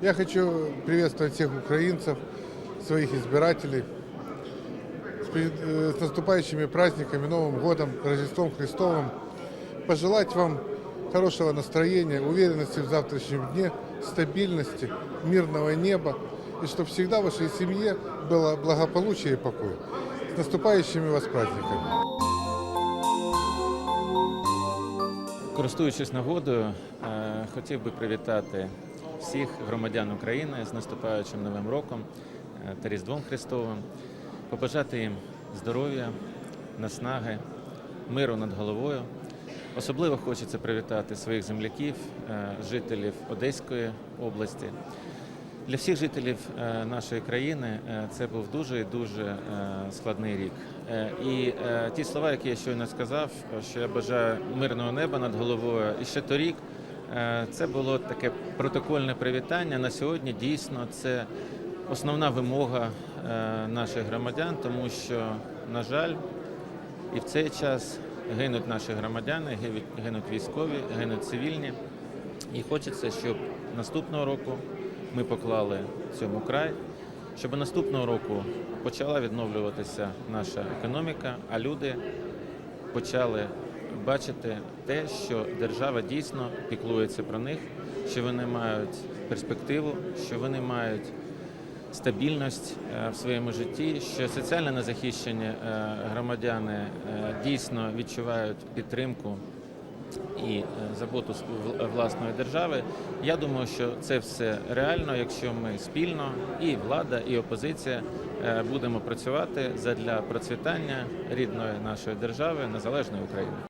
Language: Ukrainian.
Я хочу приветствовать всех украинцев, своих избирателей э, с наступающими праздниками, Новым годом, Рождеством Христовым. Пожелать вам хорошего настроения, уверенности в завтрашнем дне, стабильности, мирного неба и чтобы всегда в вашей семье было благополучие и покой. С наступающими вас праздниками! Користуючись нагодою, хотів би привітати всіх громадян України з наступаючим новим роком е, та Різдвом Христовим, побажати їм здоров'я, наснаги, миру над головою. Особливо хочеться привітати своїх земляків, е, жителів Одеської області. Для всіх жителів е, нашої країни це був дуже і дуже складний рік. І ті слова, які я щойно сказав, що я бажаю мирного неба над головою, і ще торік це було таке протокольне привітання. На сьогодні дійсно це основна вимога е, наших громадян, тому що, на жаль, і в цей час гинуть наші громадяни, гинуть військові, гинуть цивільні. І хочеться, щоб наступного року ми поклали цьому край, щоб наступного року почала відновлюватися наша економіка, а люди почали бачити те, що держава дійсно піклується про них, що вони мають перспективу, що вони мають стабільність е, в своєму житті, що соціально незахищені е, громадяни е, дійсно відчувають підтримку і заботу власної держави. Я думаю, що це все реально, якщо ми спільно, і влада, і опозиція будемо працювати задля процвітання рідної нашої держави, незалежної України.